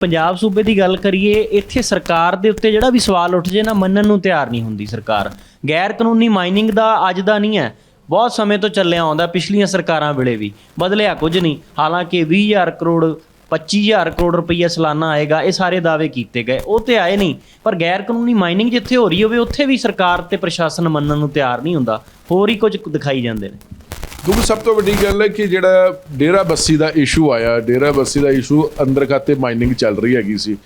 ਪੰਜਾਬ ਸੂਬੇ ਦੀ ਗੱਲ ਕਰੀਏ, ਇੱਥੇ ਸਰਕਾਰ ਦੇ ਉੱਤੇ ਜਿਹੜਾ ਵੀ ਸਵਾਲ ਉੱਠ ਜੇ ਨਾ, ਮੰਨਣ ਨੂੰ ਤਿਆਰ ਨਹੀਂ ਹੁੰਦੀ ਸਰਕਾਰ। ਗੈਰ ਕਾਨੂੰਨੀ ਮਾਈਨਿੰਗ ਦਾ ਅੱਜ ਦਾ ਨਹੀਂ ਹੈ। ਬਹੁਤ ਸਮੇਂ ਤੋਂ ਚੱਲਿਆ ਆਉਂਦਾ, ਪਿਛਲੀਆਂ ਸਰਕਾਰਾਂ ਵੇਲੇ ਵੀ। ਬਦਲਿਆ ਕੁਝ ਨਹੀਂ। ਹਾਲਾਂਕਿ 20000 ਕਰੋੜ 25000 ਕਰੋੜ ਰੁਪਈਆ ਸਾਲਾਨਾ ਆਏਗਾ, ਇਹ ਸਾਰੇ ਦਾਅਵੇ ਕੀਤੇ ਗਏ। ਉਹ ਤੇ ਆਏ ਨਹੀਂ, ਪਰ ਗੈਰ ਕਾਨੂੰਨੀ ਮਾਈਨਿੰਗ ਜਿੱਥੇ ਹੋ ਰਹੀ ਹੋਵੇ, ਉੱਥੇ ਵੀ ਸਰਕਾਰ ਤੇ ਪ੍ਰਸ਼ਾਸਨ ਮੰਨਣ ਨੂੰ ਤਿਆਰ ਨਹੀਂ ਹੁੰਦਾ। ਹੋਰ ਹੀ ਕੁਝ ਦਿਖਾਈ ਜਾਂਦੇ ਨੇ। ਕਿਉਂਕਿ ਸਭ ਤੋਂ ਵੱਡੀ ਗੱਲ ਹੈ ਕਿ ਜਿਹੜਾ ਡੇਰਾ ਬੱਸੀ ਦਾ ਇਸ਼ੂ ਆਇਆ, ਡੇਰਾ ਬੱਸੀ ਦਾ ਇਸ਼ੂ ਅੰਦਰ ਖਾਤੇ ਮਾਈਨਿੰਗ ਚੱਲ ਰਹੀ ਹੈਗੀ ਸੀ।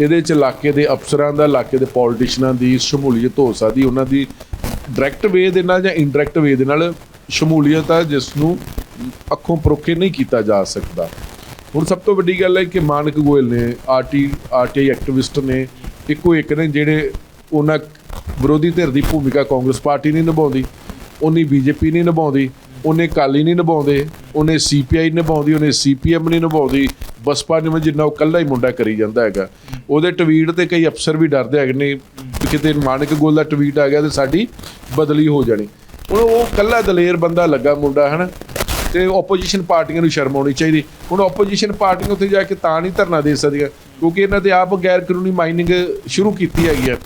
ਇਹਦੇ ਚ ਇਲਾਕੇ ਦੇ ਅਫਸਰਾਂ ਦਾ, ਇਲਾਕੇ ਦੇ ਪੋਲੀਟੀਸ਼ੀਅਨਾਂ ਦੀ ਸ਼ਮੂਲੀਅਤ ਹੋ ਸਕਦੀ, ਉਹਨਾਂ ਦੀ ਡਾਇਰੈਕਟ ਵੇ ਦੇ ਨਾਲ ਜਾਂ ਇਨਡਾਇਰੈਕਟ ਵੇ ਦੇ ਨਾਲ ਸ਼ਮੂਲੀਅਤ ਆ ਜਿਸ ਨੂੰ ਅੱਖੋਂ ਪਰੋਖੇ ਨਹੀਂ ਕੀਤਾ ਜਾ ਸਕਦਾ। ਹੁਣ ਸਭ ਤੋਂ ਵੱਡੀ ਗੱਲ ਹੈ ਕਿ ਮਾਨਕ ਗੋਇਲ ਨੇ, ਆਰਟੀ, ਆਰਟੀਆਈ ਐਕਟਿਵਿਸਟ ਨੇ, ਇੱਕੋ ਇੱਕ ਨੇ ਜਿਹੜੇ ਉਹਨਾਂ ਵਿਰੋਧੀ ਧਿਰ ਦੀ ਭੂਮਿਕਾ ਕਾਂਗਰਸ ਪਾਰਟੀ ਨਹੀਂ ਨਿਭਾਉਂਦੀ ਉਹਨੀ ਬੀਜੇਪੀ ਨਹੀਂ ਨਿਭਾਉਂਦੀ ਉਹਨੇ ਕਾਲੀ ਨਹੀਂ ਨਿਭਾਉਂਦੇ, ਉਹਨੇ ਸੀਪੀਆਈ ਨਿਭਾਉਂਦੀ, ਉਹਨੇ ਸੀਪੀਐਮ ਨਹੀਂ ਨਿਭਾਉਂਦੀ, ਬਸਪਾ ਨੇ ਜਿੰਨਾ ਉਹ ਕੱਲਾ ਹੀ ਮੁੰਡਾ ਕਰੀ ਜਾਂਦਾ ਹੈਗਾ। ਉਹਦੇ ਟਵੀਟ ਤੇ ਕਈ ਅਫਸਰ ਵੀ ਡਰਦੇ ਹੈਗੇ ਨੇ ਕਿਤੇ ਮਾਨਕ ਗੋਲ ਦਾ ਟਵੀਟ ਆ ਗਿਆ ਤੇ ਸਾਡੀ ਬਦਲੀ ਹੋ ਜਾਣੀ। ਹੁਣ ਉਹ ਕੱਲਾ ਦਲੇਰ ਬੰਦਾ ਲੱਗਾ ਮੁੰਡਾ, ਹਨ? ਤੇ ਆਪੋਜੀਸ਼ਨ ਪਾਰਟੀਆਂ ਨੂੰ ਸ਼ਰਮ ਆਉਣੀ ਚਾਹੀਦੀ। ਹੁਣ ਆਪੋਜੀਸ਼ਨ ਪਾਰਟੀਆਂ ਉੱਥੇ ਜਾ ਕੇ ਤਾਂ ਨਹੀਂ ਧਰਨਾ ਦੇ ਸਕਦੀਆਂ, ਕਿਉਂਕਿ ਇਹਨਾਂ ਤੇ ਆਪ ਗੈਰ ਕਾਨੂੰਨੀ ਮਾਈਨਿੰਗ ਸ਼ੁਰੂ ਕੀਤੀ ਹੈਗੀ ਹੈ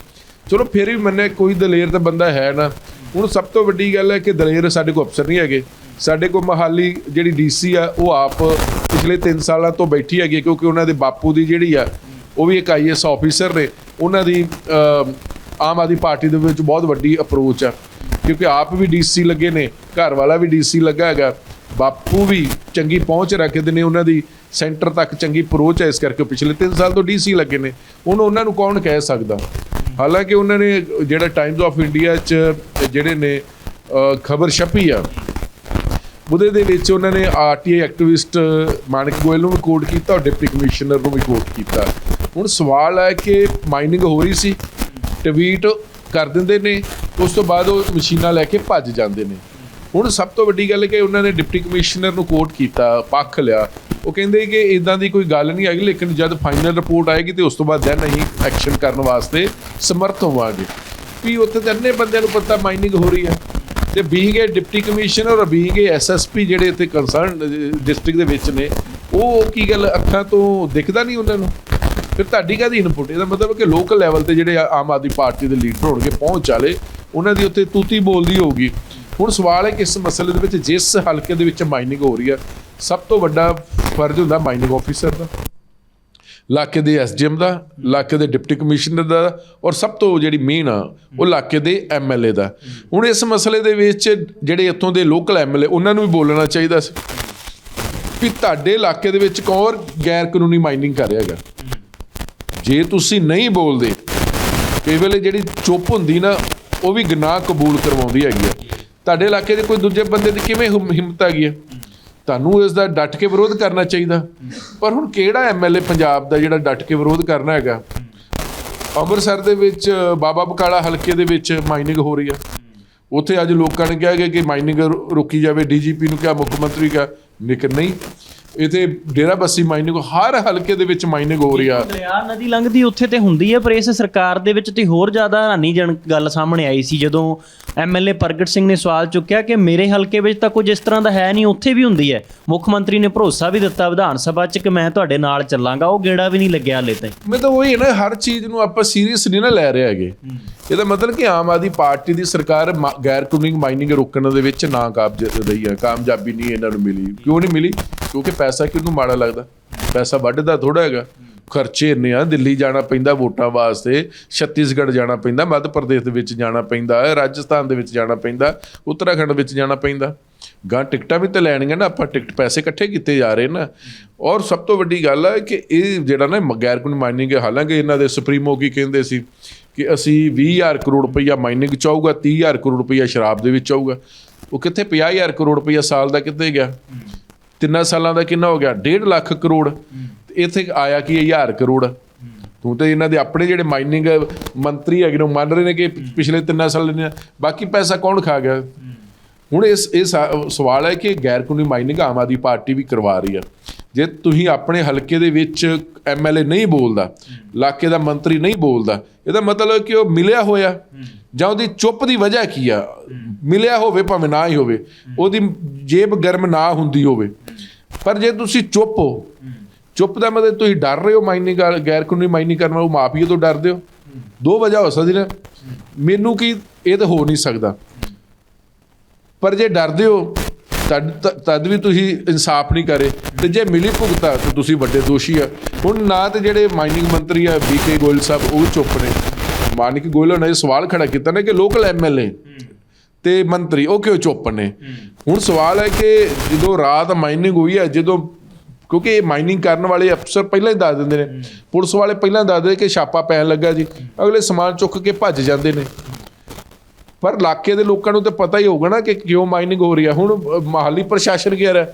ਚਲੋ, ਫਿਰ ਵੀ ਮੰਨੇ ਕੋਈ ਦਲੇਰ ਤਾਂ ਬੰਦਾ ਹੈ ਨਾ। ਹੁਣ ਸਭ ਤੋਂ ਵੱਡੀ ਗੱਲ ਹੈ ਕਿ ਦਲੇਰ ਸਾਡੇ ਕੋਲ ਅਫਸਰ ਨਹੀਂ ਹੈਗੇ। ਸਾਡੇ ਕੋਲ ਮਹਾਲੀ ਜਿਹੜੀ ਡੀਸੀ ਆ, ਉਹ ਆਪ ਪਿਛਲੇ 3 ਸਾਲਾਂ ਤੋਂ ਬੈਠੀ ਹੈਗੀ ਕਿਉਂਕਿ ਉਹਨਾਂ ਦੇ ਬਾਪੂ ਦੀ ਜਿਹੜੀ ਆ, ਉਹ ਵੀ ਇੱਕ ਆਈਐਸ ਆਫੀਸਰ ਨੇ। ਉਹਨਾਂ ਦੀ ਆਮ ਆਦਮੀ ਪਾਰਟੀ ਦੇ ਵਿੱਚ ਬਹੁਤ ਵੱਡੀ ਅਪਰੋਚ ਆ। ਕਿਉਂਕਿ ਆਪ ਵੀ ਡੀਸੀ ਲੱਗੇ ਨੇ ਘਰ ਵਾਲਾ ਵੀ ਡੀਸੀ ਲੱਗਾ ਹੈਗਾ। ਬਾਪੂ ਵੀ ਚੰਗੀ ਪਹੁੰਚ ਰੱਖਦੇ ਨੇ, ਉਹਨਾਂ ਦੀ ਸੈਂਟਰ ਤੱਕ ਚੰਗੀ ਅਪਰੋਚ ਹੈ ਇਸ ਕਰਕੇ ਪਿਛਲੇ 3 ਸਾਲ ਤੋਂ ਡੀਸੀ ਲੱਗੇ ਨੇ। ਹੁਣ ਉਹਨਾਂ ਨੂੰ ਕੌਣ ਕਹਿ ਸਕਦਾ? ਹਾਲਾਂਕਿ ਉਹਨਾਂ ਨੇ ਜਿਹੜਾ ਟਾਈਮਸ ਆਫ ਇੰਡੀਆ 'ਚ ਜਿਹੜੇ ਨੇ ਖਬਰ ਛਪੀ ਆ, ਉਹਦੇ ਦੇ ਵਿੱਚ ਉਹਨਾਂ ਨੇ ਆਰਟੀਆਈ ਐਕਟਿਵਿਸਟ ਮਾਨਕ ਗੋਇਲ ਨੂੰ ਵੀ ਕੋਟ ਕੀਤਾ ਔਰ ਡਿਪਟੀ ਕਮਿਸ਼ਨਰ ਨੂੰ ਵੀ ਕੋਟ ਕੀਤਾ। ਹੁਣ ਸਵਾਲ ਹੈ ਕਿ ਮਾਈਨਿੰਗ ਹੋ ਰਹੀ ਸੀ ਟਵੀਟ ਕਰ ਦਿੰਦੇ ਨੇ, ਉਸ ਤੋਂ ਬਾਅਦ ਉਹ ਮਸ਼ੀਨਾਂ ਲੈ ਕੇ ਭੱਜ ਜਾਂਦੇ ਨੇ। ਹੁਣ ਸਭ ਤੋਂ ਵੱਡੀ ਗੱਲ ਹੈ ਕਿ ਉਹਨਾਂ ਨੇ ਡਿਪਟੀ ਕਮਿਸ਼ਨਰ ਨੂੰ ਕੋਟ ਕੀਤਾ, ਪੱਖ ਲਿਆ ਉਹ ਕਹਿੰਦੇ ਕਿ ਇਦਾਂ ਦੀ ਕੋਈ ਗੱਲ ਨਹੀਂ ਹੈਗੀ, ਲੇਕਿਨ ਜਦ ਫਾਈਨਲ ਰਿਪੋਰਟ ਆਏਗੀ ਤੇ ਉਸ ਤੋਂ ਬਾਅਦ ਦੈਨ ਅਸੀਂ ਐਕਸ਼ਨ ਕਰਨ ਵਾਸਤੇ ਸਮਰਥ ਹੋਵਾਂਗੇ। ਵੀ ਉੱਥੇ ਤਾਂ ਅੰਨੇ ਬੰਦਿਆਂ ਨੂੰ ਪਤਾ ਮਾਈਨਿੰਗ ਹੋ ਰਹੀ ਹੈ। ਤੇ ਬੀਇੰਗ ਏ ਡਿਪਟੀ ਕਮਿਸ਼ਨਰ ਔਰ ਬੀਇੰਗ ਏ ਐਸਐਸਪੀ ਜਿਹੜੇ ਇੱਥੇ ਕੰਸਰਨ ਡਿਸਟ੍ਰਿਕਟ ਦੇ ਵਿੱਚ ਨੇ, ਉਹ ਕੀ ਗੱਲ ਅੱਖਾਂ ਤੋਂ ਦਿਖਦਾ ਨਹੀਂ ਉਹਨਾਂ ਨੂੰ? ਫਿਰ ਤੁਹਾਡੀ ਕਾਹਦੀ ਇਨਪੁਟ ਇਹਦਾ ਮਤਲਬ ਕਿ ਲੋਕਲ ਲੈਵਲ ਤੇ ਜਿਹੜੇ ਆਮ ਆਦਮੀ ਪਾਰਟੀ ਦੇ ਲੀਡਰ ਹੋਣਗੇ, ਪਹੁੰਚ ਵਾਲੇ, ਉਹਨਾਂ ਦੀ ਉੱਥੇ ਤੂਤੀ ਬੋਲਦੀ ਹੋਊਗੀ। ਹੁਣ ਸਵਾਲ ਹੈ ਕਿ ਇਸ ਮਸਲੇ ਦੇ ਵਿੱਚ ਜਿਸ ਹਲਕੇ ਦੇ ਵਿੱਚ ਮਾਈਨਿੰਗ ਹੋ ਰਹੀ ਹੈ, ਸਭ ਤੋਂ ਵੱਡਾ ਫਰਜ਼ ਹੁੰਦਾ ਮਾਈਨਿੰਗ ਆਫੀਸਰ ਦਾ। ਇਲਾਕੇ ਦੇ ਐਸਡੀਐਮ ਦਾ, ਇਲਾਕੇ ਦੇ ਡਿਪਟੀ ਕਮਿਸ਼ਨਰ ਦਾ ਔਰ ਸਭ ਤੋਂ ਜਿਹੜੀ ਮੇਨ ਆ, ਉਹ ਇਲਾਕੇ ਦੇ ਐਮਐਲਏ ਦਾ। ਹੁਣ ਇਸ ਮਸਲੇ ਦੇ ਵਿੱਚ ਜਿਹੜੇ ਇੱਥੋਂ ਦੇ ਲੋਕਲ ਐਮਐਲਏ, ਉਹਨਾਂ ਨੂੰ ਵੀ ਬੋਲਣਾ ਚਾਹੀਦਾ ਸੀ ਵੀ ਤੁਹਾਡੇ ਇਲਾਕੇ ਦੇ ਵਿੱਚ ਕੌਰ ਗੈਰ ਕਾਨੂੰਨੀ ਮਾਈਨਿੰਗ ਕਰ ਰਿਹਾ ਹੈਗਾ। ਜੇ ਤੁਸੀਂ ਨਹੀਂ ਬੋਲਦੇ ਕਈ ਵੇਲੇ ਜਿਹੜੀ ਚੁੱਪ ਹੁੰਦੀ ਨਾ, ਉਹ ਵੀ ਗੁਨਾਹ ਕਬੂਲ ਕਰਵਾਉਂਦੀ ਹੈਗੀ ਆ। ਤੁਹਾਡੇ ਇਲਾਕੇ ਦੇ ਕੋਈ ਦੂਜੇ ਬੰਦੇ ਦੀ ਕਿਵੇਂ ਹਿੰਮ- ਹਿੰਮਤ ਹੈਗੀ ਆ? ਤੁਹਾਨੂੰ ਇਸ ਦਾ ਡਟ ਕੇ ਵਿਰੋਧ ਕਰਨਾ ਚਾਹੀਦਾ। ਪਰ ਹੁਣ ਕਿਹੜਾ ਐਮਐਲਏ ਪੰਜਾਬ ਦਾ ਜਿਹੜਾ ਡਟ ਕੇ ਵਿਰੋਧ ਕਰਨਾ ਹੈਗਾ? ਅੰਮ੍ਰਿਤਸਰ ਦੇ ਵਿੱਚ, ਬਾਬਾ ਬਕਾਲਾ ਹਲਕੇ ਦੇ ਵਿੱਚ ਮਾਈਨਿੰਗ ਹੋ ਰਹੀ ਆ। ਉੱਥੇ ਅੱਜ ਲੋਕਾਂ ਨੇ ਕਿਹਾ ਕਿ ਮਾਈਨਿੰਗ ਰੁ- ਰੋਕੀ ਜਾਵੇ। ਡੀਜੀਪੀ ਨੂੰ ਕਿਹਾ, ਮੁੱਖ ਮੰਤਰੀ ਕਿਹਾ ਲੇਕਿਨ ਨਹੀਂ। ਇਥੇ ਡੇਰਾ ਬੱਸੀ ਮਾਈਨਿੰਗ ਹਰ ਹਲਕੇ ਦੇ ਵਿੱਚ ਮਾਈਨਿੰਗ ਹੋ ਰਹੀ ਆ। ਦਰਿਆ ਨਦੀ ਲੰਘਦੀ ਉੱਥੇ ਤੇ ਹੁੰਦੀ ਹੈ ਪਰ ਇਸ ਸਰਕਾਰ ਦੇ ਵਿੱਚ ਤੇ ਹੋਰ ਜ਼ਿਆਦਾ ਹੈਰਾਨੀਜਨਕ ਗੱਲ ਸਾਹਮਣੇ ਆਈ ਸੀ ਜਦੋਂ ਐਮਐਲਏ ਪ੍ਰਗਟ ਸਿੰਘ ਨੇ ਸਵਾਲ ਚੁੱਕਿਆ ਕਿ ਮੇਰੇ ਹਲਕੇ ਵਿੱਚ ਤਾਂ ਕੁਝ ਇਸ ਤਰ੍ਹਾਂ ਦਾ ਹੈ ਨਹੀਂ ਉੱਥੇ ਵੀ ਹੁੰਦੀ ਹੈ। ਮੁੱਖ ਮੰਤਰੀ ਨੇ ਭਰੋਸਾ ਵੀ ਦਿੱਤਾ ਵਿਧਾਨ ਸਭਾ 'ਚ ਕਿ ਮੈਂ ਤੁਹਾਡੇ ਨਾਲ ਚੱਲਾਂਗਾ ਉਹ ਗੇੜਾ ਵੀ ਨਹੀਂ ਲੱਗਿਆ ਹਲੇ ਤਾਈਂ ਮੈਂ ਤਾਂ ਉਹੀ ਹੈ ਨਾ ਹਰ ਚੀਜ਼ ਨੂੰ ਆਪਾਂ ਸੀਰੀਅਸ ਨਹੀਂ ਨਾ ਲੈ ਰਹੇ ਹੈਗੇ। ਇਹਦਾ ਮਤਲਬ ਕਿ ਆਮ ਆਦਮੀ ਪਾਰਟੀ ਦੀ ਸਰਕਾਰ ਮਾ- ਗੈਰ ਕਾਨੂੰਨੀ ਮਾਈਨਿੰਗ ਰੋਕਣ ਦੇ ਵਿੱਚ ਨਾ ਕਾਬਜ ਰਹੀ ਹੈ, ਕਾਮਯਾਬੀ ਨਹੀਂ ਇਹਨਾਂ ਨੂੰ ਮਿਲੀ। ਕਿਉਂ ਨਹੀਂ ਮਿਲੀ? ਕਿਉਂਕਿ ਪੈਸਾ ਕਿਹਨੂੰ ਮਾੜਾ ਲੱਗਦਾ? ਪੈਸਾ ਵੱਢਦਾ ਥੋੜਾ ਹੈਗਾ। ਖਰਚੇ ਇੰਨੇ ਆ, ਦਿੱਲੀ ਜਾਣਾ ਪੈਂਦਾ ਵੋਟਾਂ ਵਾਸਤੇ, ਛੱਤੀਸਗੜ੍ਹ ਜਾਣਾ ਪੈਂਦਾ, ਮੱਧ ਪ੍ਰਦੇਸ਼ ਦੇ ਵਿੱਚ ਜਾਣਾ ਪੈਂਦਾ, ਰਾਜਸਥਾਨ ਦੇ ਵਿੱਚ ਜਾਣਾ ਪੈਂਦਾ, ਉੱਤਰਾਖੰਡ ਵਿੱਚ ਜਾਣਾ ਪੈਂਦਾ। ਗਾਂ ਟਿਕਟਾਂ ਵੀ ਤਾਂ ਲੈਣੀਆਂ ਨਾ, ਆਪਾਂ ਟਿਕਟ ਪੈਸੇ ਇਕੱਠੇ ਕੀਤੇ ਜਾ ਰਹੇ ਨਾ। ਔਰ ਸਭ ਤੋਂ ਵੱਡੀ ਗੱਲ ਹੈ ਕਿ ਇਹ ਜਿਹੜਾ ਨਾ ਮ- ਗੈਰ ਕਾਨੂੰਨੀ ਮਾਈਨਿੰਗ ਹਾਲਾਂਕਿ ਇਹਨਾਂ ਦੇ ਸੁਪਰੀਮੋ ਕੀ ਕਹਿੰਦੇ ਸੀ? ਕਿ ਅਸੀਂ 20000 ਕਰੋੜ ਰੁਪਈਆ ਮਾਈਨਿੰਗ ਚ ਆਊਗਾ 30000 ਕਰੋੜ ਰੁਪਈਆ ਸ਼ਰਾਬ ਦੇ ਵਿੱਚ ਆਊਗਾ। ਉਹ ਕਿੱਥੇ 50000 ਕਰੋੜ ਰੁਪਈਆ ਸਾਲ ਦਾ ਕਿੱਥੇ ਗਿਆ? ਤਿੰਨਾਂ ਸਾਲਾਂ ਦਾ ਕਿੰਨਾ ਹੋ ਗਿਆ? 1.5 ਲੱਖ ਕਰੋੜ। ਤੇ ਇੱਥੇ ਆਇਆ ਕੀ 1000 ਕਰੋੜ। ਤੂੰ ਤੇ ਇਹਨਾਂ ਦੇ ਆਪਣੇ ਜਿਹੜੇ ਮਾਈਨਿੰਗ ਮੰਤਰੀ ਹੈਗੇ ਨੇ, ਉਹ ਮੰਨ ਰਹੇ ਨੇ ਕਿ ਪਿਛਲੇ ਤਿੰਨਾਂ ਸਾਲ ਨੇ ਬਾਕੀ ਪੈਸਾ ਕੌਣ ਖਾ ਗਿਆ? ਹੁਣ ਇਸ, ਇਹ ਸਵਾਲ ਹੈ ਕਿ ਗੈਰ ਕਾਨੂੰਨੀ ਮਾਈਨਿੰਗ ਆਮ ਆਦਮੀ ਪਾਰਟੀ ਵੀ ਕਰਵਾ ਰਹੀ ਹੈ ਜੇ ਤੁਸੀਂ ਆਪਣੇ ਹਲਕੇ ਦੇ ਵਿੱਚ ਐਮਐਲਏ ਨਹੀਂ ਬੋਲਦਾ ਇਲਾਕੇ ਦਾ ਮੰਤਰੀ ਨਹੀਂ ਬੋਲਦਾ ਇਹਦਾ ਮਤਲਬ ਕਿ ਉਹ ਮਿਲਿਆ ਹੋਇਆ। ਜਾਂ ਉਹਦੀ ਚੁੱਪ ਦੀ ਵਜ੍ਹਾ ਕੀ ਆ? ਮਿਲਿਆ ਹੋਵੇ ਭਾਵੇਂ ਨਾ ਹੀ ਹੋਵੇ ਉਹਦੀ ਜੇਬ ਗਰਮ ਨਾ ਹੁੰਦੀ ਹੋਵੇ। ਪਰ ਜੇ ਤੁਸੀਂ ਚੁੱਪ ਹੋ ਚੁੱਪ ਦਾ ਮਤਲਬ ਤੁਸੀਂ ਡਰ ਰਹੇ ਹੋ ਮਾਈਨਿੰਗ ਗੈਰ ਕਾਨੂੰਨੀ ਮਾਈਨਿੰਗ ਕਰਨ ਵਾਲੋਂ ਮਾਫੀਏ ਤੋਂ ਡਰਦੇ ਹੋ? ਦੋ ਵਜ੍ਹਾ ਹੋ ਸਕਦੀ ਨੇ ਮੈਨੂੰ ਕੀ ਇਹ ਤਾਂ ਹੋ ਨਹੀਂ ਸਕਦਾ। ਪਰ ਜੇ ਡਰਦੇ ਹੋ ਤਦ ਵੀ ਤੁਸੀਂ ਇਨਸਾਫ ਨਹੀਂ ਕਰੇ ਤੇ ਜੇ ਮਿਲੀ ਭੁਗਤਾ ਤਾਂ ਤੁਸੀਂ ਵੱਡੇ ਦੋਸ਼ੀ ਆ। ਹੁਣ ਨਾ ਤੇ ਜਿਹੜੇ ਮਾਈਨਿੰਗ ਮੰਤਰੀ ਆ ਬੀਕੇ ਗੋਇਲ ਸਾਹਿਬ, ਉਹ ਚੁੱਪ ਨੇ। ਮਾਨਿਕ ਗੋਇਲ ਨੇ ਸਵਾਲ ਖੜਾ ਕੀਤਾ ਨਾ ਕਿ ਲੋਕਲ ਐਮਐਲਏ ਤੇ ਮੰਤਰੀ, ਉਹ ਕਿਉਂ ਚੁੱਪ ਨੇ? ਹੁਣ ਸਵਾਲ ਹੈ ਕਿ ਜਦੋਂ ਰਾਤ ਮਾਈਨਿੰਗ ਹੋਈ ਹੈ, ਜਦੋਂ ਕਿਉਂਕਿ ਇਹ ਮਾਈਨਿੰਗ ਕਰਨ ਵਾਲੇ ਅਫਸਰ ਪਹਿਲਾਂ ਹੀ ਦੱਸ ਦਿੰਦੇ ਨੇ। ਪੁਲਿਸ ਵਾਲੇ ਪਹਿਲਾਂ ਦੱਸ ਦਿੰਦੇ ਕਿ ਛਾਪਾ ਪੈਣ ਲੱਗਾ ਜੀ। ਅਗਲੇ ਸਮਾਨ ਚੁੱਕ ਕੇ ਭੱਜ ਜਾਂਦੇ ਨੇ। ਪਰ ਇਲਾਕੇ ਦੇ ਲੋਕਾਂ ਨੂੰ ਤਾਂ ਪਤਾ ਹੀ ਹੋਊਗਾ ਨਾ ਕਿ ਕਿਉਂ ਮਾਈਨਿੰਗ ਹੋ ਰਹੀ ਹੈ। ਹੁਣ ਮਾਹਲੀ ਪ੍ਰਸ਼ਾਸਨ ਕਹਿ ਰਿਹਾ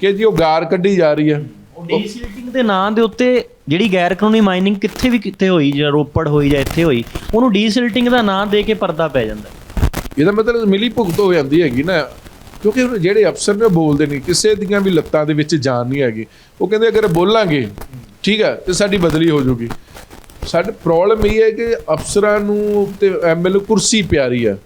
ਕਿ ਜੀ ਉਹ ਗਾਰ ਕੱਢੀ ਜਾ ਰਹੀ ਹੈ। ਡੀਸਿਲਟਿੰਗ ਦੇ ਨਾਂ ਦੇ ਉੱਤੇ ਜਿਹੜੀ ਗੈਰ ਕਾਨੂੰਨੀ ਮਾਈਨਿੰਗ ਕਿੱਥੇ ਵੀ ਕਿਤੇ ਹੋਈ ਜਾਂ ਰੋਪੜ ਹੋਈ ਜਾਂ ਇੱਥੇ ਹੋਈ ਉਹਨੂੰ ਡੀਸਿਲਟਿੰਗ ਦਾ ਨਾਂ ਦੇ ਕੇ ਪਰਦਾ ਪੈ ਜਾਂਦਾ। ਇਹਦਾ ਮਤਲਬ ਮਿਲੀ ਭੁਗਤ ਹੋ ਜਾਂਦੀ ਹੈਗੀ ਨਾ ਕਿਉਂਕਿ ਜਿਹੜੇ ਅਫਸਰ ਨੇ ਬੋਲਦੇ ਨਹੀਂ ਕਿਸੇ ਦੀਆਂ ਵੀ ਲੱਤਾਂ ਦੇ ਵਿੱਚ ਜਾਨ ਨਹੀਂ ਹੈਗੀ। ਉਹ ਕਹਿੰਦੇ ਅਗਰ ਬੋਲਾਂਗੇ ਠੀਕ ਹੈ ਤੇ ਸਾਡੀ ਬਦਲੀ ਹੋ ਜਾਊਗੀ ਸਾਡੀ ਪ੍ਰੋਬਲਮ ਇਹ ਹੈ ਕਿ ਅਫਸਰਾਂ ਨੂੰ ਤੇ ਐਮਐਲਏ ਕੁਰਸੀ ਪਿਆਰੀ ਹੈ।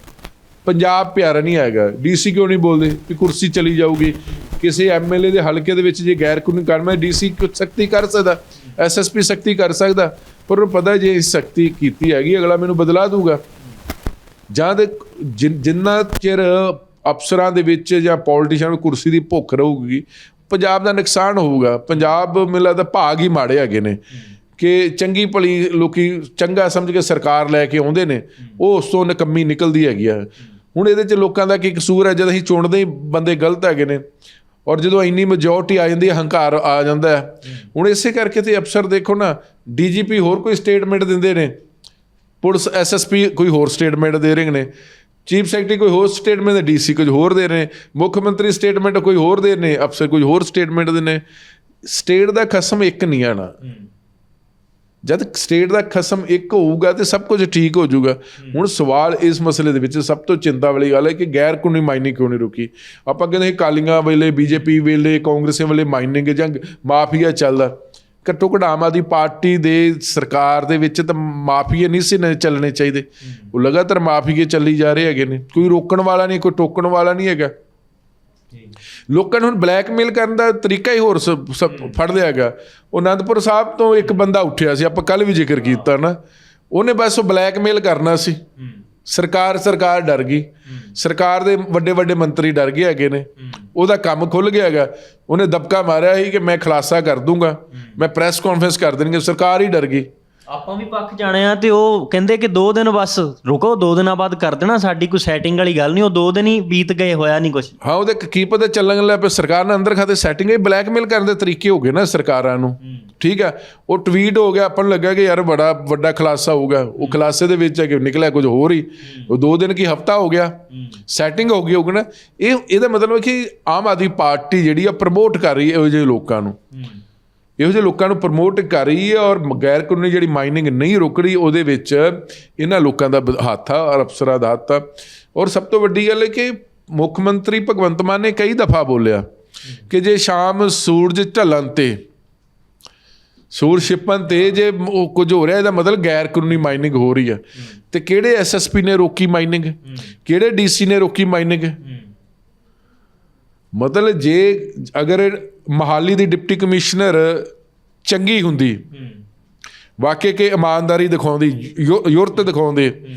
ਪੰਜਾਬ ਪਿਆਰਾ ਨਹੀਂ ਹੈਗਾ। ਡੀਸੀ ਕਿਉਂ ਨਹੀਂ ਬੋਲਦੇ? ਕਿ ਕੁਰਸੀ ਚਲੀ ਜਾਊਗੀ। ਕਿਸੇ ਐਮਐਲਏ ਦੇ ਹਲਕੇ ਦੇ ਵਿੱਚ ਜੇ ਗੈਰ ਕਾਨੂੰਨੀ ਕੰਮ ਹੈ ਡੀਸੀ ਕੁਝ ਸਖਤੀ ਕਰ ਸਕਦਾ। ਐਸਐਸਪੀ ਸਖਤੀ ਕਰ ਸਕਦਾ। ਪਰ ਉਹਨੂੰ ਪਤਾ ਜੇ ਸਖਤੀ ਕੀਤੀ ਹੈਗੀ, ਅਗਲਾ ਮੈਨੂੰ ਬਦਲਾ ਦੂਗਾ ਜਾਂ ਦੇ ਜਿਨ- ਜਿੰਨਾ ਚਿਰ ਅਫਸਰਾਂ ਦੇ ਵਿੱਚ ਜਾਂ ਪੋਲੀਟੀਸ਼ੀਅਨ ਨੂੰ ਕੁਰਸੀ ਦੀ ਭੁੱਖ ਰਹੂਗੀ, ਪੰਜਾਬ ਦਾ ਨੁਕਸਾਨ ਹੋਊਗਾ। ਪੰਜਾਬ ਮੈਨੂੰ ਲੱਗਦਾ ਭਾਗ ਹੀ ਮਾੜੇ ਹੈਗੇ ਨੇ। ਕਿ ਚੰਗੀ ਭਲੀ ਲੋਕੀ ਚੰਗਾ ਸਮਝ ਕੇ ਸਰਕਾਰ ਲੈ ਕੇ ਆਉਂਦੇ ਨੇ, ਉਹ ਉਸ ਤੋਂ ਨਕੰਮੀ ਨਿਕਲਦੀ ਹੈਗੀ ਆ। ਹੁਣ ਇਹਦੇ 'ਚ ਲੋਕਾਂ ਦਾ ਕੀ ਕਸੂਰ ਹੈ? ਜਦ ਅਸੀਂ ਚੁਣਦੇ ਹੀ ਬੰਦੇ ਗਲਤ ਹੈਗੇ ਨੇ ਔਰ ਜਦੋਂ ਇੰਨੀ ਮੈਜੋਰਟੀ ਆ ਜਾਂਦੀ ਹੈ, ਹੰਕਾਰ ਆ ਜਾਂਦਾ ਹੈ। ਹੁਣ ਇਸੇ ਕਰਕੇ ਤੇ ਅਫਸਰ ਦੇਖੋ ਨਾ ਡੀਜੀਪੀ ਹੋਰ ਕੋਈ ਸਟੇਟਮੈਂਟ ਦਿੰਦੇ ਨੇ। ਪੁਲਿਸ ਐਸਐਸਪੀ ਕੋਈ ਹੋਰ ਸਟੇਟਮੈਂਟ ਦੇ ਰਹੇ ਨੇ। ਚੀਫ ਸੈਕਟਰੀ ਕੋਈ ਹੋਰ ਸਟੇਟਮੈਂਟ ਦੇ ਡੀਸੀ ਕੁਝ ਹੋਰ ਦੇ ਰਹੇ ਨੇ। ਮੁੱਖ ਮੰਤਰੀ ਸਟੇਟਮੈਂਟ ਕੋਈ ਹੋਰ ਦੇ ਨੇ, ਅਫਸਰ ਕੁਝ ਹੋਰ ਸਟੇਟਮੈਂਟ ਦੇ ਨੇ। ਸਟੇਟ ਦਾ ਖਸਮ ਇੱਕ ਨਹੀਂ ਆਣਾ ਜਦ ਸਟੇਟ ਦਾ ਖਸਮ ਇੱਕ ਹੋਊਗਾ ਤੇ ਸਭ ਕੁਝ ਠੀਕ ਹੋ ਜਾਊਗਾ। ਹੁਣ ਸਵਾਲ ਇਸ ਮਸਲੇ ਦੇ ਵਿੱਚ ਸਭ ਤੋਂ ਚਿੰਤਾ ਵਾਲੀ ਗੱਲ ਹੈ ਕਿ ਗੈਰ ਕਾਨੂੰਨੀ ਮਾਈਨਿੰਗ ਕਿਉਂ ਨਹੀਂ ਰੁਕੀ? ਆਪਾਂ ਕਹਿੰਦੇ ਕਾਲੀਆਂ ਵੇਲੇ ਬੀਜੇਪੀ ਵੇਲੇ ਕਾਂਗਰਸ ਵੇਲੇ ਮਾਈਨਿੰਗ ਜਾਂ ਮਾਫੀਆ ਚੱਲਦਾ। ਘੱਟੋ ਘੱਟ ਆਮ ਆਦਮੀ ਪਾਰਟੀ ਦੇ ਸਰਕਾਰ ਦੇ ਵਿੱਚ ਤਾਂ ਮਾਫੀਆ ਨਹੀਂ ਸੀ ਚੱਲਣੇ ਚਾਹੀਦੇ। ਉਹ ਲਗਾਤਾਰ ਮਾਫੀਏ ਚੱਲੀ ਜਾ ਰਹੇ ਹੈਗੇ ਨੇ। ਕੋਈ ਰੋਕਣ ਵਾਲਾ ਨਹੀਂ ਕੋਈ ਟੋਕਣ ਵਾਲਾ ਨਹੀਂ ਹੈਗਾ। ਲੋਕਾਂ ਨੂੰ ਹੁਣ ਬਲੈਕਮੇਲ ਕਰਨ ਦਾ ਤਰੀਕਾ ਹੀ ਹੋਰ ਫੜ ਲਿਆ ਗਿਆ ਉਹ ਅਨੰਦਪੁਰ ਸਾਹਿਬ ਤੋਂ ਇੱਕ ਬੰਦਾ ਉੱਠਿਆ ਸੀ ਆਪਾਂ ਕੱਲ ਵੀ ਜ਼ਿਕਰ ਕੀਤਾ ਨਾ। ਉਹਨੇ ਬਸ ਉਹ ਬਲੈਕਮੇਲ ਕਰਨਾ ਸੀ। ਸਰਕਾਰ ਸਰਕਾਰ ਡਰ ਗਈ। ਸਰਕਾਰ ਦੇ ਵੱਡੇ ਵੱਡੇ ਮੰਤਰੀ ਡਰ ਗਏ ਹੈਗੇ ਨੇ। ਉਹਦਾ ਕੰਮ ਖੁੱਲ ਗਿਆ ਹੈਗਾ। ਉਹਨੇ ਦਬਕਾ ਮਾਰਿਆ ਸੀ ਕਿ ਮੈਂ ਖੁਲਾਸਾ ਕਰ ਦੂੰਗਾ। ਮੈਂ ਪ੍ਰੈਸ ਕਾਨਫਰੰਸ ਕਰ ਦੇਣਗੇ। ਸਰਕਾਰ ਹੀ ਡਰ ਗਈ। ਆਪਾਂ ਵੀ ਪੱਖ ਜਾਣੇ ਆ ਤੇ ਉਹ ਕਹਿੰਦੇ ਕਿ 2 ਦਿਨ ਬਸ ਰੁਕੋ 2 ਦਿਨਾਂ ਬਾਅਦ ਕਰ ਦੇਣਾ ਸਾਡੀ ਕੋਈ ਸੈਟਿੰਗ ਵਾਲੀ ਗੱਲ ਨਹੀਂ ਉਹ 2 ਦਿਨ ਹੀ ਬੀਤ ਗਏ ਹੋਇਆ ਨਹੀਂ ਕੁਝ ਹਾਂ ਉਹਦੇ ਕ- ਪਤਾ ਚੱਲਣ ਲੱਗ ਪਿਆ ਸਰਕਾਰ ਨੇ ਅੰਦਰ ਖਾਤੇ ਸੈਟਿੰਗ ਹੀ ਬਲੈਕਮੇਲ ਕਰਨ ਦੇ ਤਰੀਕੇ ਹੋ ਗਏ ਨਾ ਸਰਕਾਰਾਂ ਨੂੰ। ਠੀਕ ਹੈ ਉਹ ਟਵੀਟ ਹੋ ਗਿਆ ਆਪਾਂ ਨੂੰ ਲੱਗਾ ਕਿ ਯਾਰ ਬੜਾ ਵੱਡਾ ਖਲਾਸਾ ਹੋਊਗਾ ਉਹ ਖਲਾਸੇ ਦੇ ਵਿੱਚ ਹੈ ਕਿ ਨਿਕਲਿਆ ਕੁਝ ਹੋਰ ਹੀ। ਉਹ ਦੋ ਦਿਨ ਕੀ ਹਫਤਾ ਹੋ ਗਿਆ ਸੈਟਿੰਗ ਹੋ ਗਈ ਹੋਊਗੀ ਨਾ ਇਹ ਇਹਦਾ ਮਤਲਬ ਹੈ ਕਿ ਆਮ ਆਦਮੀ ਪਾਰਟੀ ਜਿਹੜੀ ਆ ਪ੍ਰਮੋਟ ਕਰ ਰਹੀ ਹੈ ਇਹੋ ਜਿਹੇ ਲੋਕਾਂ ਨੂੰ। ਇਹੋ ਜਿਹੇ ਲੋਕਾਂ ਨੂੰ ਪ੍ਰਮੋਟ ਕਰ ਰਹੀ ਹੈ ਔਰ ਗੈਰ ਕਾਨੂੰਨੀ ਜਿਹੜੀ ਮਾਈਨਿੰਗ ਨਹੀਂ ਰੁਕ ਰਹੀ, ਉਹਦੇ ਵਿੱਚ ਇਹਨਾਂ ਲੋਕਾਂ ਦਾ ਹੱਥ ਆ ਔਰ ਅਫਸਰਾਂ ਦਾ ਹੱਥ ਆ। ਔਰ ਸਭ ਤੋਂ ਵੱਡੀ ਗੱਲ ਹੈ ਕਿ ਮੁੱਖ ਮੰਤਰੀ ਭਗਵੰਤ ਮਾਨ ਨੇ ਕਈ ਦਫਾ ਬੋਲਿਆ ਕਿ ਜੇ ਸ਼ਾਮ ਸੂਰਜ ਢਲਣ ਤੇ ਸੂਰ ਛਿਪਣ ਤੇ ਜੇ ਉਹ ਕੁਝ ਹੋ ਰਿਹਾ, ਇਹਦਾ ਮਤਲਬ ਗੈਰ ਕਾਨੂੰਨੀ ਮਾਈਨਿੰਗ ਹੋ ਰਹੀ ਹੈ। ਤੇ ਕਿਹੜੇ ਐਸਐਸਪੀ ਨੇ ਰੋਕੀ ਮਾਈਨਿੰਗ ਕਿਹੜੇ ਡੀਸੀ ਨੇ ਰੋਕੀ ਮਾਈਨਿੰਗ ਮਤਲਬ ਜੇ ਅਗਰ ਮਹਾਲੀ ਦੀ ਡਿਪਟੀ ਕਮਿਸ਼ਨਰ ਚੰਗੀ ਹੁੰਦੀ। ਵਾਕਿਆ ਕਿ ਇਮਾਨਦਾਰੀ ਦਿਖਾਉਂਦੀ ਯੁਰਤ ਦਿਖਾਉਂਦੇ।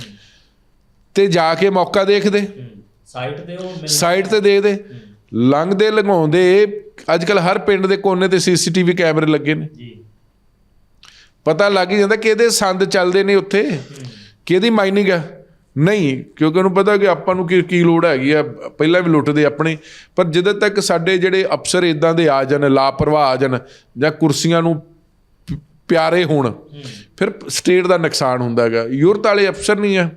ਤੇ ਜਾ ਕੇ ਮੌਕਾ ਦੇਖਦੇ। ਸਾਈਟ ਤੇ ਉਹ ਸਾਈਡ ਤੇ ਦੇਖਦੇ। ਲੰਘਦੇ ਲੰਘਾਉਂਦੇ ਅੱਜ ਕੱਲ ਹਰ ਪਿੰਡ ਦੇ ਕੋਨੇ ਤੇ ਸੀਸੀਟੀਵੀ ਕੈਮਰੇ ਲੱਗੇ ਨੇ। ਜੀ। ਪਤਾ ਲੱਗ ਜਾਂਦਾ ਕਿਹਦੇ ਸੰਦ ਚੱਲਦੇ ਨੇ ਉੱਥੇ। ਕਿਹਦੀ ਮਾਈਨਿੰਗ ਆ। ਨਹੀਂ ਕਿਉਂਕਿ ਉਹਨੂੰ ਪਤਾ ਕਿ ਆਪਾਂ ਨੂੰ ਕੀ ਕੀ ਲੋੜ ਹੈਗੀ ਆ ਪਹਿਲਾਂ ਵੀ ਲੁੱਟਦੇ ਆਪਣੇ। ਪਰ ਜਦੋਂ ਤੱਕ ਸਾਡੇ ਜਿਹੜੇ ਅਫਸਰ ਇਦਾਂ ਦੇ ਆ ਜਾਣ ਲਾਪਰਵਾਹ ਆ ਜਾਣ ਜਾਂ ਕੁਰਸੀਆਂ ਨੂੰ ਪਿਆਰੇ ਹੋਣ ਫਿਰ ਸਟੇਟ ਦਾ ਨੁਕਸਾਨ ਹੁੰਦਾ ਹੈਗਾ। ਯੂਰਤ ਵਾਲੇ ਅਫਸਰ ਨਹੀਂ ਆ।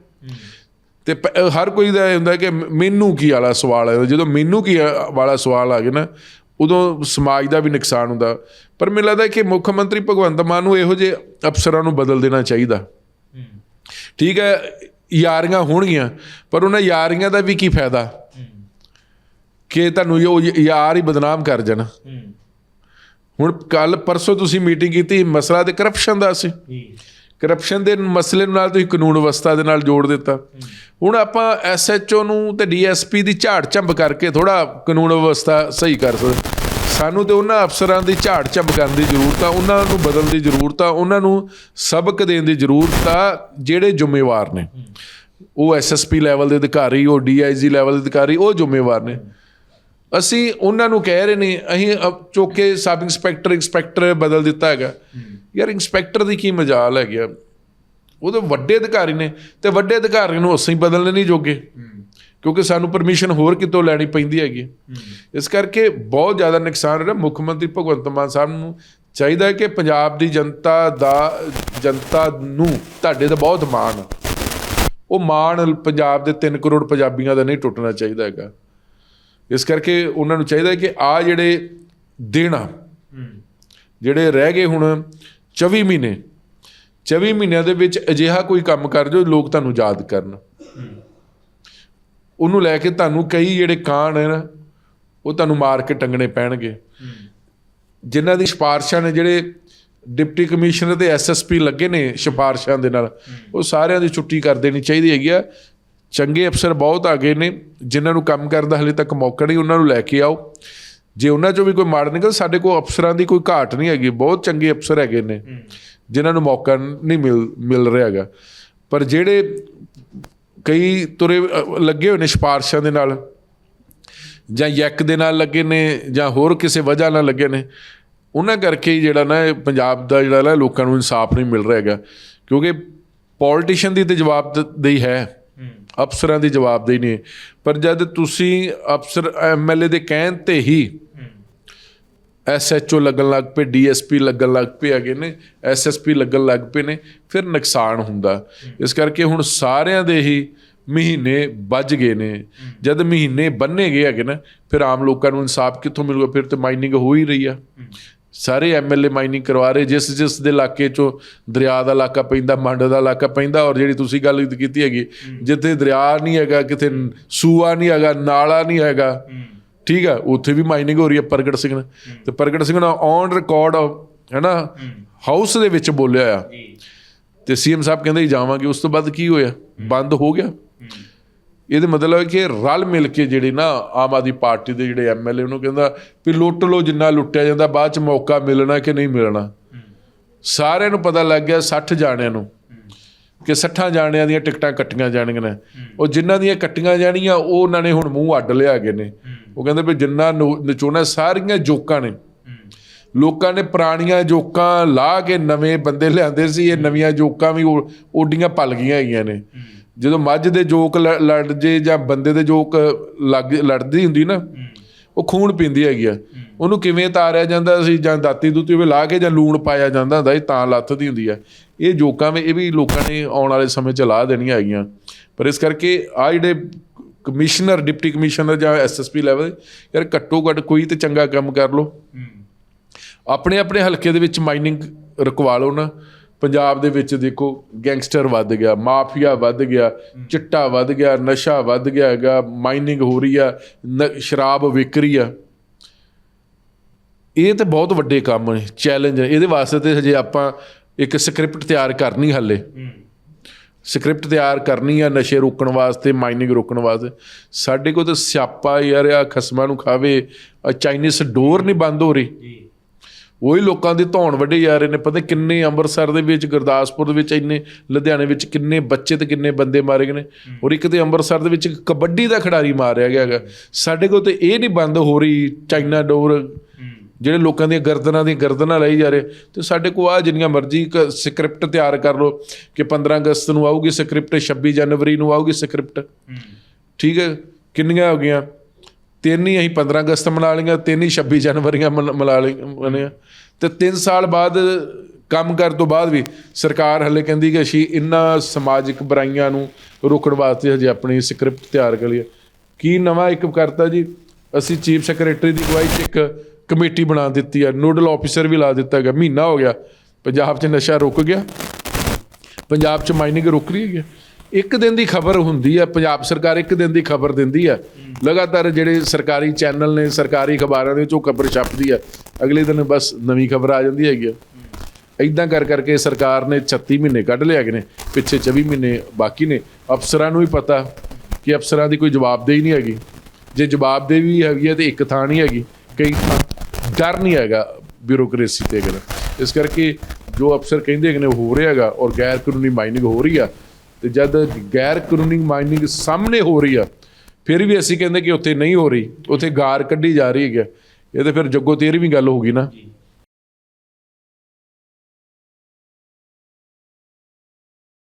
ਤੇ ਹਰ ਕੋਈ ਦਾ ਇਹ ਹੁੰਦਾ ਕਿ ਮੈਨੂੰ ਕੀ ਵਾਲਾ ਸਵਾਲ ਹੈ? ਜਦੋਂ ਮੈਨੂੰ ਕੀ ਵਾਲਾ ਸਵਾਲ ਆ ਗਿਆ ਨਾ ਉਦੋਂ ਸਮਾਜ ਦਾ ਵੀ ਨੁਕਸਾਨ ਹੁੰਦਾ। ਪਰ ਮੈਨੂੰ ਲੱਗਦਾ ਕਿ ਮੁੱਖ ਮੰਤਰੀ ਭਗਵੰਤ ਮਾਨ ਨੂੰ ਇਹੋ ਜਿਹੇ ਅਫਸਰਾਂ ਨੂੰ ਬਦਲ ਦੇਣਾ ਚਾਹੀਦਾ। ਠੀਕ ਹੈ ਯਾਰੀਆਂ ਹੋਣਗੀਆਂ, ਪਰ ਉਹਨਾਂ ਯਾਰੀਆਂ ਦਾ ਵੀ ਕੀ ਫਾਇਦਾ? ਕਿ ਤੁਹਾਨੂੰ ਉਹ ਯਾਰ ਹੀ ਬਦਨਾਮ ਕਰ ਜਾਣਾ। ਹੁਣ ਕੱਲ ਪਰਸੋਂ ਤੁਸੀਂ ਮੀਟਿੰਗ ਕੀਤੀ, ਮਸਲਾ ਤੇ ਕਰਪਸ਼ਨ ਦਾ ਸੀ। ਕਰਪਸ਼ਨ ਦੇ ਮਸਲੇ ਨਾਲ ਤੁਸੀਂ ਕਾਨੂੰਨ ਵਿਵਸਥਾ ਦੇ ਨਾਲ ਜੋੜ ਦਿੱਤਾ। ਹੁਣ ਆਪਾਂ ਐਸਐਚਓ ਨੂੰ ਤੇ ਡੀਐਸਪੀ ਦੀ ਝਾੜ ਝੰਬ ਕਰਕੇ ਥੋੜਾ ਕਾਨੂੰਨ ਵਿਵਸਥਾ ਸਹੀ ਕਰ ਸਕਦੇ। ਸਾਨੂੰ ਤੇ ਉਹਨਾਂ ਅਫਸਰਾਂ ਦੀ ਝਾੜ ਝੱਬ ਦੀ ਜ਼ਰੂਰਤ ਆ, ਉਹਨਾਂ ਨੂੰ ਬਦਲਣ ਦੀ ਜ਼ਰੂਰਤ ਆ, ਉਹਨਾਂ ਨੂੰ ਸਬਕ ਦੇਣ ਦੀ ਜ਼ਰੂਰਤ ਆ, ਜਿਹੜੇ ਜ਼ਿੰਮੇਵਾਰ ਨੇ। ਉਹ ਐਸਐਸਪੀ ਲੈਵਲ ਦੇ ਅਧਿਕਾਰੀ, ਉਹ ਡੀਆਈਜੀ ਲੈਵਲ ਦੇ ਅਧਿਕਾਰੀ, ਉਹ ਜ਼ਿੰਮੇਵਾਰ ਨੇ। ਅਸੀਂ ਉਹਨਾਂ ਨੂੰ ਕਹਿ ਰਹੇ ਨੇ, ਅਸੀਂ ਅਬ ਚੁੱਕ ਕੇ ਸਬ ਇੰਸਪੈਕਟਰ ਇੰਸਪੈਕਟਰ ਬਦਲ ਦਿੱਤਾ ਹੈਗਾ। ਯਾਰ ਇੰਸਪੈਕਟਰ ਦੀ ਕੀ ਮਜਾਲ ਹੈ ਗਿਆ ਉਹ ਤਾਂ ਵੱਡੇ ਅਧਿਕਾਰੀ ਨੇ ਤੇ ਵੱਡੇ ਅਧਿਕਾਰੀ ਨੂੰ ਅਸੀਂ ਬਦਲਣੇ ਨਹੀਂ ਜੋਗੇ। ਕਿਉਂਕਿ ਸਾਨੂੰ ਪਰਮਿਸ਼ਨ ਹੋਰ ਕਿਤੋਂ ਲੈਣੀ ਪੈਂਦੀ ਹੈਗੀ ਇਸ ਕਰਕੇ ਬਹੁਤ ਜ਼ਿਆਦਾ ਨੁਕਸਾਨ ਹੋ ਰਿਹਾ। ਮੁੱਖ ਮੰਤਰੀ ਭਗਵੰਤ ਮਾਨ ਸਾਹਿਬ ਨੂੰ ਚਾਹੀਦਾ ਹੈ ਕਿ ਪੰਜਾਬ ਦੀ ਜਨਤਾ ਦਾ ਜਨਤਾ ਨੂੰ ਤੁਹਾਡੇ ਦਾ ਬਹੁਤ ਮਾਣ। ਉਹ ਮਾਣ ਪੰਜਾਬ ਦੇ 3 ਕਰੋੜ ਪੰਜਾਬੀਆਂ ਦਾ ਨਹੀਂ ਟੁੱਟਣਾ ਚਾਹੀਦਾ ਹੈਗਾ। ਇਸ ਕਰਕੇ ਉਹਨਾਂ ਨੂੰ ਚਾਹੀਦਾ ਹੈ ਕਿ ਆ ਜਿਹੜੇ ਦਿਨ ਆ ਜਿਹੜੇ ਰਹਿ ਗਏ ਹੁਣ 24 ਮਹੀਨੇ 24 ਮਹੀਨਿਆਂ ਦੇ ਵਿੱਚ ਅਜਿਹਾ ਕੋਈ ਕੰਮ ਕਰ ਜੋ ਲੋਕ ਤੁਹਾਨੂੰ ਯਾਦ ਕਰਨ। ਉਹਨੂੰ ਲੈ ਕੇ ਤੁਹਾਨੂੰ ਕਈ ਜਿਹੜੇ ਕਾਂਡ ਹੈ ਨਾ, ਉਹ ਤੁਹਾਨੂੰ ਮਾਰ ਕੇ ਟੰਗਣੇ ਪੈਣਗੇ। ਜਿਨ੍ਹਾਂ ਦੀ ਸਿਫਾਰਸ਼ਾਂ ਨੇ ਜਿਹੜੇ ਡਿਪਟੀ ਕਮਿਸ਼ਨਰ ਤੇ ਐਸਐਸਪੀ ਲੱਗੇ ਨੇ ਸਿਫਾਰਸ਼ਾਂ ਦੇ ਨਾਲ, ਉਹ ਸਾਰਿਆਂ ਦੀ ਛੁੱਟੀ ਕਰ ਦੇਣੀ ਚਾਹੀਦੀ ਹੈਗੀ ਆ। ਚੰਗੇ ਅਫਸਰ ਬਹੁਤ ਆ ਗਏ ਨੇ, ਜਿਨ੍ਹਾਂ ਨੂੰ ਕੰਮ ਕਰਨ ਦਾ ਹਲੇ ਤੱਕ ਮੌਕਾ ਨਹੀਂ, ਉਹਨਾਂ ਨੂੰ ਲੈ ਕੇ ਆਓ। ਜੇ ਉਹਨਾਂ ਚੋਂ ਵੀ ਕੋਈ ਮਾੜ ਨਿਕਲ, ਸਾਡੇ ਕੋਲ ਅਫਸਰਾਂ ਦੀ ਕੋਈ ਘਾਟ ਨਹੀਂ ਹੈਗੀ, ਬਹੁਤ ਚੰਗੇ ਅਫਸਰ ਹੈਗੇ ਨੇ, ਜਿਨ੍ਹਾਂ ਨੂੰ ਮੌਕਾ ਨਹੀਂ ਮਿਲ ਮਿਲ ਰਿਹਾ ਹੈਗਾ। ਪਰ ਜਿਹੜੇ ਕਈ ਤੁਰੇ ਲੱਗੇ ਹੋਏ ਨੇ ਸਿਫਾਰਸ਼ਾਂ ਦੇ ਨਾਲ ਜਾਂ ਯੈਕ ਦੇ ਨਾਲ ਲੱਗੇ ਨੇ ਜਾਂ ਹੋਰ ਕਿਸੇ ਵਜ੍ਹਾ ਨਾਲ ਲੱਗੇ ਨੇ। ਉਹਨਾਂ ਕਰਕੇ ਹੀ ਜਿਹੜਾ ਨਾ ਪੰਜਾਬ ਦਾ ਜਿਹੜਾ ਨਾ ਲੋਕਾਂ ਨੂੰ ਇਨਸਾਫ ਨਹੀਂ ਮਿਲ ਰਿਹਾ ਹੈਗਾ। ਕਿਉਂਕਿ ਪੋਲੀਟੀਸ਼ੀਅਨ ਦੀ ਤੇ ਜਵਾਬਦੇਹੀ ਹੈ। ਅਫਸਰਾਂ ਦੀ ਜਵਾਬਦੇਹੀ ਨਹੀਂ। ਪਰ ਜਦ ਤੁਸੀਂ ਅਫਸਰ ਐਮਐਲਏ ਦੇ ਕਹਿਣ ਤੇ ਹੀ ਐਸਐਚਓ ਲੱਗਣ ਲੱਗ ਪਏ ਡੀਐਸਪੀ ਲੱਗਣ ਲੱਗ ਪਏ ਹੈਗੇ ਨੇ ਐਸਐਸਪੀ ਲੱਗਣ ਲੱਗ ਪਏ ਨੇ, ਫਿਰ ਨੁਕਸਾਨ ਹੁੰਦਾ। ਇਸ ਕਰਕੇ ਹੁਣ ਸਾਰਿਆਂ ਦੇ ਹੀ ਮਹੀਨੇ ਵੱਜ ਗਏ ਨੇ। ਜਦ ਮਹੀਨੇ ਬੰਨੇ ਗਏ ਹੈਗੇ ਨਾ, ਫਿਰ ਆਮ ਲੋਕਾਂ ਨੂੰ ਇਨਸਾਫ ਕਿੱਥੋਂ ਮਿਲੂਗਾ? ਫਿਰ ਤੇ ਮਾਈਨਿੰਗ ਹੋ ਹੀ ਰਹੀ ਆ। ਸਾਰੇ ਐਮਐਲਏ ਮਾਈਨਿੰਗ ਕਰਵਾ ਰਹੇ, ਜਿਸ ਜਿਸ ਦੇ ਇਲਾਕੇ ਚੋਂ ਦਰਿਆ ਦਾ ਇਲਾਕਾ ਪੈਂਦਾ, ਮੰਡ ਦਾ ਇਲਾਕਾ ਪੈਂਦਾ, ਔਰ ਜਿਹੜੀ ਤੁਸੀਂ ਗੱਲ ਕੀਤੀ ਹੈਗੀ, ਜਿੱਥੇ ਦਰਿਆ ਨਹੀਂ ਹੈਗਾ, ਕਿਤੇ ਸੂਆ ਨਹੀਂ ਹੈਗਾ, ਨਾਲਾ ਨਹੀਂ ਹੈਗਾ ਠੀਕ ਆ ਉੱਥੇ ਵੀ ਮਾਈਨਿੰਗ ਹੋ ਰਹੀ ਹੈ ਪ੍ਰਗਟ ਸਿੰਘ ਨੇ ਤੇ ਪ੍ਰਗਟ ਸਿੰਘ ਨੇ ਔਨ ਰਿਕਾਰਡ ਹੈ। ਨਾ ਹਾਊਸ ਦੇ ਵਿੱਚ ਬੋਲਿਆ ਆ। ਤੇ ਸੀਐਮ ਸਾਹਿਬ ਕਹਿੰਦੇ ਜਾਵਾਂਗੇ ਉਸ ਤੋਂ ਬਾਅਦ ਕੀ ਹੋਇਆ? ਬੰਦ ਹੋ ਗਿਆ। ਇਹਦੇ ਮਤਲਬ ਹੈ ਕਿ ਰਲ ਮਿਲ ਕੇ ਜਿਹੜੇ ਨਾ ਆਮ ਆਦਮੀ ਪਾਰਟੀ ਦੇ ਜਿਹੜੇ ਐਮਐਲਏ ਉਹਨੂੰ ਕਹਿੰਦਾ ਵੀ ਲੁੱਟ ਲੋ ਜਿੰਨਾ ਲੁੱਟਿਆ ਜਾਂਦਾ ਬਾਅਦ ਚ ਮੌਕਾ ਮਿਲਣਾ ਕਿ ਨਹੀਂ ਮਿਲਣਾ। ਸਾਰਿਆਂ ਨੂੰ ਪਤਾ ਲੱਗ ਗਿਆ 60 ਜਾਣਿਆਂ ਨੂੰ। ਕਿ 60 ਜਾਣਿਆਂ ਦੀਆਂ ਟਿਕਟਾਂ ਕੱਟੀਆਂ ਜਾਣਗੀਆਂ ਨੇ। ਉਹ ਜਿਨ੍ਹਾਂ ਦੀਆਂ ਕੱਟੀਆਂ ਜਾਣੀਆਂ ਉਹ ਉਹਨਾਂ ਨੇ ਹੁਣ ਮੂੰਹ ਅੱਡ ਲਿਆ ਗਏ ਨੇ। ਉਹ ਕਹਿੰਦੇ ਵੀ ਜਿੰਨਾ ਨਚੋਣਾ ਸਾਰੀਆਂ ਜੋਕਾਂ ਨੇ। ਲੋਕਾਂ ਨੇ ਪੁਰਾਣੀਆਂ ਜੋਕਾਂ ਲਾ ਕੇ ਨਵੇਂ ਬੰਦੇ ਲਿਆਂਦੇ ਸੀ ਇਹ ਨਵੀਆਂ ਜੋਕਾਂ ਵੀ ਓਡੀਆਂ ਪਲ ਗਈਆਂ ਹੈਗੀਆਂ ਨੇ। ਜਦੋਂ ਮੱਝ ਦੇ ਜੋਕ ਲੜ ਜੇ ਜਾਂ ਬੰਦੇ ਦੇ ਜੋਕ ਲੱਗ ਲੜਦੀ ਹੁੰਦੀ ਨਾ ਉਹ ਖੂਨ ਪੀਂਦੀ ਹੈਗੀ ਆ। ਉਹਨੂੰ ਕਿਵੇਂ ਤਾਰਿਆ ਜਾਂਦਾ ਸੀ ਜਾਂ ਦਾਤੀ ਦੂਤੀ ਵੀ ਲਾ ਕੇ ਜਾਂ ਲੂਣ ਪਾਇਆ ਜਾਂਦਾ ਹੁੰਦਾ ਸੀ ਤਾਂ ਲੱਥਦੀ ਹੁੰਦੀ ਆ। ਇਹ ਜੋਕਾਂ ਵੀ ਇਹ ਵੀ ਲੋਕਾਂ ਨੇ ਆਉਣ ਵਾਲੇ ਸਮੇਂ 'ਚ ਲਾ ਦੇਣੀਆਂ ਹੈਗੀਆਂ। ਪਰ ਇਸ ਕਰਕੇ ਆ ਜਿਹੜੇ ਕਮਿਸ਼ਨਰ ਡਿਪਟੀ ਕਮਿਸ਼ਨਰ ਜਾਂ ਐਸਐਸਪੀ ਲੈਵਲ ਯਾਰ ਘੱਟੋ ਘੱਟ ਕੋਈ ਤੇ ਚੰਗਾ ਕੰਮ ਕਰ ਲੋ ਆਪਣੇ ਆਪਣੇ ਹਲਕੇ ਦੇ ਵਿੱਚ ਮਾਈਨਿੰਗ ਰਕਵਾ ਲਓ ਨਾ। ਪੰਜਾਬ ਦੇ ਵਿੱਚ ਦੇਖੋ ਗੈਂਗਸਟਰ ਵੱਧ ਗਿਆ ਮਾਫੀਆ ਵੱਧ ਗਿਆ ਚਿੱਟਾ ਵੱਧ ਗਿਆ ਨਸ਼ਾ ਵੱਧ ਗਿਆ ਹੈਗਾ ਮਾਈਨਿੰਗ ਹੋ ਰਹੀ ਆ ਸ਼ਰਾਬ ਵਿਕ ਰਹੀ ਆ। ਇਹ ਤੇ ਬਹੁਤ ਵੱਡੇ ਕੰਮ ਨੇ ਚੈਲੰਜ ਇਹਦੇ ਵਾਸਤੇ ਤੇ ਹਜੇ ਆਪਾਂ ਇੱਕ ਸਕ੍ਰਿਪਟ ਤਿਆਰ ਕਰਨੀ ਹੱਲੇ। ਸਕ੍ਰਿਪਟ ਤਿਆਰ ਕਰਨੀ ਆ ਨਸ਼ੇ ਰੋਕਣ ਵਾਸਤੇ ਮਾਈਨਿੰਗ ਰੋਕਣ ਵਾਸਤੇ। ਸਾਡੇ ਕੋਲ ਤਾਂ ਸਿਆਪਾ ਯਾਰ ਆ ਖਸਮਾਂ ਨੂੰ ਖਾਵੇ ਆ ਚਾਈਨੀਜ਼ ਡੋਰ ਨਹੀਂ ਬੰਦ ਹੋ ਰਹੀ। ਉਹੀ ਲੋਕਾਂ ਦੇ ਧੌਣ ਵੱਡੇ ਜਾ ਰਹੇ ਨੇ ਪਤਾ ਕਿੰਨੇ ਅੰਮ੍ਰਿਤਸਰ ਦੇ ਵਿੱਚ ਗੁਰਦਾਸਪੁਰ ਦੇ ਵਿੱਚ ਇੰਨੇ ਲੁਧਿਆਣੇ ਵਿੱਚ ਕਿੰਨੇ ਬੱਚੇ ਤੇ ਕਿੰਨੇ ਬੰਦੇ ਮਾਰੇ ਗਏ ਨੇ। ਔਰ ਇੱਕ ਤੇ ਅੰਮ੍ਰਿਤਸਰ ਦੇ ਵਿੱਚ ਕਬੱਡੀ ਦਾ ਖਿਡਾਰੀ ਮਾਰਿਆ ਗਿਆ ਹੈਗਾ। ਸਾਡੇ ਕੋਲ ਤੇ ਇਹ ਨਹੀਂ ਬੰਦ ਹੋ ਰਹੀ ਚਾਈਨਾ ਡੋਰ। ਜਿਹੜੇ ਲੋਕਾਂ ਦੀਆਂ ਗਰਦਨਾਂ ਦੀਆਂ ਗਰਦਨਾਂ ਲਈ ਜਾ ਰਹੇ, ਤੇ ਸਾਡੇ ਕੋਲ ਆ ਜਿੰਨੀਆਂ ਮਰਜ਼ੀ ਸਕ੍ਰਿਪਟ ਤਿਆਰ ਕਰ ਲਓ ਕਿ 15 ਅਗਸਤ ਨੂੰ ਆਊਗੀ ਸਕ੍ਰਿਪਟ 26 ਜਨਵਰੀ ਨੂੰ ਆਊਗੀ ਸਕ੍ਰਿਪਟ। ਠੀਕ ਹੈ, ਕਿੰਨੀਆਂ ਹੋ ਗਈਆਂ? ਤਿੰਨ ਹੀ ਅਸੀਂ 15 ਅਗਸਤ ਮਨਾ ਲਈਆਂ, ਤਿੰਨ ਹੀ 26 ਜਨਵਰੀਆਂ ਮਨ- ਮਨਾ ਲਈਆਂ ਤੇ 3 ਸਾਲ ਬਾਅਦ ਕੰਮ ਕਰਨ ਤੋਂ ਬਾਅਦ ਵੀ ਸਰਕਾਰ ਹਲੇ ਕਹਿੰਦੀ ਕਿ ਅਸੀਂ ਇਨ੍ਹਾਂ ਸਮਾਜਿਕ ਬੁਰਾਈਆਂ ਨੂੰ ਰੋਕਣ ਵਾਸਤੇ ਹਜੇ ਆਪਣੀ ਸਕ੍ਰਿਪਟ ਤਿਆਰ ਕਰ ਲਈ ਕੀ ਨਵਾਂ ਇੱਕ ਕਰਤਾ ਜੀ? ਅਸੀਂ ਚੀਫ ਸੈਕਟਰੀ ਦੀ ਅਗਵਾਈ 'ਚ ਇੱਕ ਕਮੇਟੀ ਬਣਾ ਦਿੱਤੀ ਹੈ ਨੋਡਲ ਆਫੀਸਰ ਵੀ ਲਾ ਦਿੱਤਾ ਗਿਆ, ਮਹੀਨਾ ਹੋ ਗਿਆ, ਪੰਜਾਬ 'ਚ ਨਸ਼ਾ ਰੁਕ ਗਿਆ। ਪੰਜਾਬ 'ਚ ਮਾਈਨਿੰਗ ਰੁਕ ਰਹੀ ਹੈ ਇੱਕ ਦਿਨ ਦੀ ਖਬਰ ਹੁੰਦੀ ਹੈ ਪੰਜਾਬ ਸਰਕਾਰ ਇੱਕ ਦਿਨ ਦੀ ਖਬਰ ਦਿੰਦੀ ਹੈ ਲਗਾਤਾਰ ਜਿਹੜੇ ਸਰਕਾਰੀ ਚੈਨਲ ਨੇ, ਸਰਕਾਰੀ ਅਖਬਾਰਾਂ ਦੇ ਵਿੱਚ ਉਹ ਖਬਰ ਛਪਦੀ ਹੈ ਅਗਲੇ ਦਿਨ ਬਸ ਨਵੀਂ ਖਬਰ ਆ ਜਾਂਦੀ ਹੈਗੀ ਆ। ਇਦਾਂ ਕਰ ਕਰਕੇ ਸਰਕਾਰ ਨੇ 36 ਮਹੀਨੇ ਕੱਢ ਲਿਆ ਗਏ ਨੇ, ਪਿੱਛੇ 24 ਮਹੀਨੇ ਬਾਕੀ ਨੇ। ਅਫਸਰਾਂ ਨੂੰ ਵੀ ਪਤਾ ਕਿ ਅਫਸਰਾਂ ਦੀ ਕੋਈ ਜਵਾਬਦੇਹੀ ਨਹੀਂ ਹੈਗੀ। ਜੇ ਜਵਾਬਦੇਹੀ ਵੀ ਹੈਗੀ ਹੈ ਤੇ ਇੱਕ ਥਾਂ ਨਹੀਂ ਹੈਗੀ, ਕਈ ਥਾਂ ਡਰ ਨਹੀਂ ਹੈਗਾ ਬਿਊਰੋਕ੍ਰੇਸੀ ਤੇ ਅਗਰ। ਇਸ ਕਰਕੇ ਜੋ ਅਫਸਰ ਕਹਿੰਦੇ ਹੈਗੇ ਨੇ ਉਹ ਹੋ ਰਿਹਾ ਹੈਗਾ ਔਰ ਗੈਰ ਕਾਨੂੰਨੀ ਮਾਈਨਿੰਗ ਹੋ ਰਹੀ ਆ ਤੇ ਜਦ ਗੈਰ ਕਾਨੂੰਨੀ ਮਾਈਨਿੰਗ ਸਾਹਮਣੇ ਹੋ ਰਹੀ ਆ, ਫਿਰ ਵੀ ਅਸੀਂ ਕਹਿੰਦੇ ਕਿ ਉੱਥੇ ਨਹੀਂ ਹੋ ਰਹੀ, ਉੱਥੇ ਗਾਰ ਕੱਢੀ ਜਾ ਰਹੀ ਹੈ ਇਹ ਤੇ ਫਿਰ ਜੱਗੋ ਤੇਰੀ ਵੀ ਗੱਲ ਹੋ ਗਈ ਨਾ।